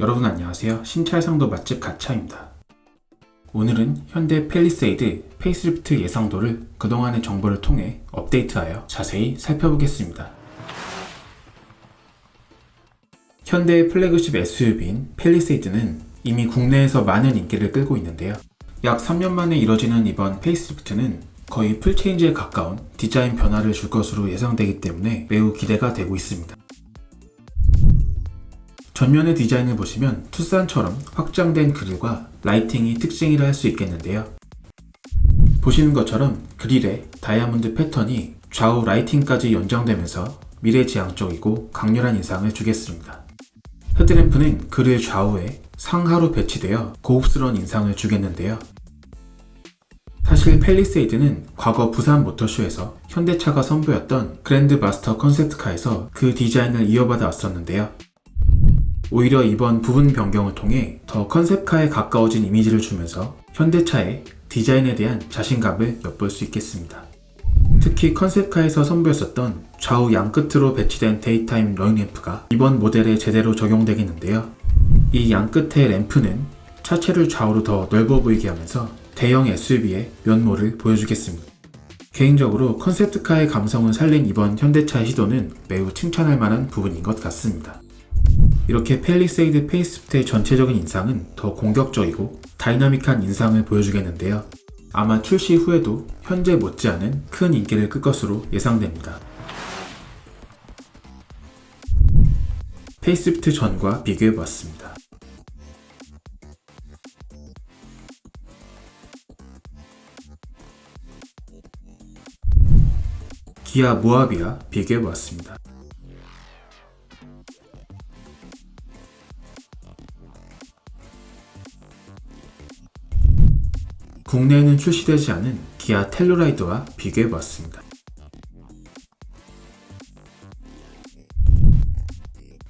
여러분 안녕하세요. 신차상도 맛집 가차입니다. 오늘은 현대 펠리세이드 페이스리프트 예상도를 그동안의 정보를 통해 업데이트하여 자세히 살펴보겠습니다. 현대의 플래그십 SUV인 펠리세이드는 이미 국내에서 많은 인기를 끌고 있는데요. 약 3년 만에 이뤄지는 이번 페이스리프트는 거의 풀체인지에 가까운 디자인 변화를 줄 것으로 예상되기 때문에 매우 기대가 되고 있습니다. 전면의 디자인을 보시면 투싼처럼 확장된 그릴과 라이팅이 특징이라 할 수 있겠는데요. 보시는 것처럼 그릴에 다이아몬드 패턴이 좌우 라이팅까지 연장되면서 미래지향적이고 강렬한 인상을 주겠습니다. 헤드램프는 그릴 좌우에 상하로 배치되어 고급스러운 인상을 주겠는데요. 사실 펠리세이드는 과거 부산 모터쇼에서 현대차가 선보였던 그랜드 마스터 컨셉트카에서 그 디자인을 이어받아 왔었는데요. 오히려 이번 부분 변경을 통해 더 컨셉카에 가까워진 이미지를 주면서 현대차의 디자인에 대한 자신감을 엿볼 수 있겠습니다. 특히 컨셉카에서 선보였었던 좌우 양끝으로 배치된 데이타임 러닝램프가 이번 모델에 제대로 적용되겠는데요. 이 양끝의 램프는 차체를 좌우로 더 넓어 보이게 하면서 대형 SUV의 면모를 보여주겠습니다. 개인적으로 컨셉트카의 감성을 살린 이번 현대차의 시도는 매우 칭찬할 만한 부분인 것 같습니다. 이렇게 펠리세이드 페이스리프트의 전체적인 인상은 더 공격적이고 다이나믹한 인상을 보여주겠는데요. 아마 출시 후에도 현재 못지않은 큰 인기를 끌 것으로 예상됩니다. 페이스리프트 전과 비교해보았습니다. 기아 모하비와 비교해보았습니다. 국내에는 출시되지 않은 기아 텔루라이드와 비교해보았습니다.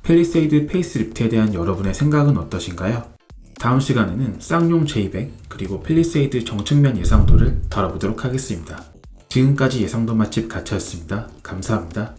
펠리세이드 페이스리프트에 대한 여러분의 생각은 어떠신가요? 다음 시간에는 쌍용 J200 그리고 펠리세이드 정측면 예상도를 다뤄보도록 하겠습니다. 지금까지 예상도 맛집 가차였습니다. 감사합니다.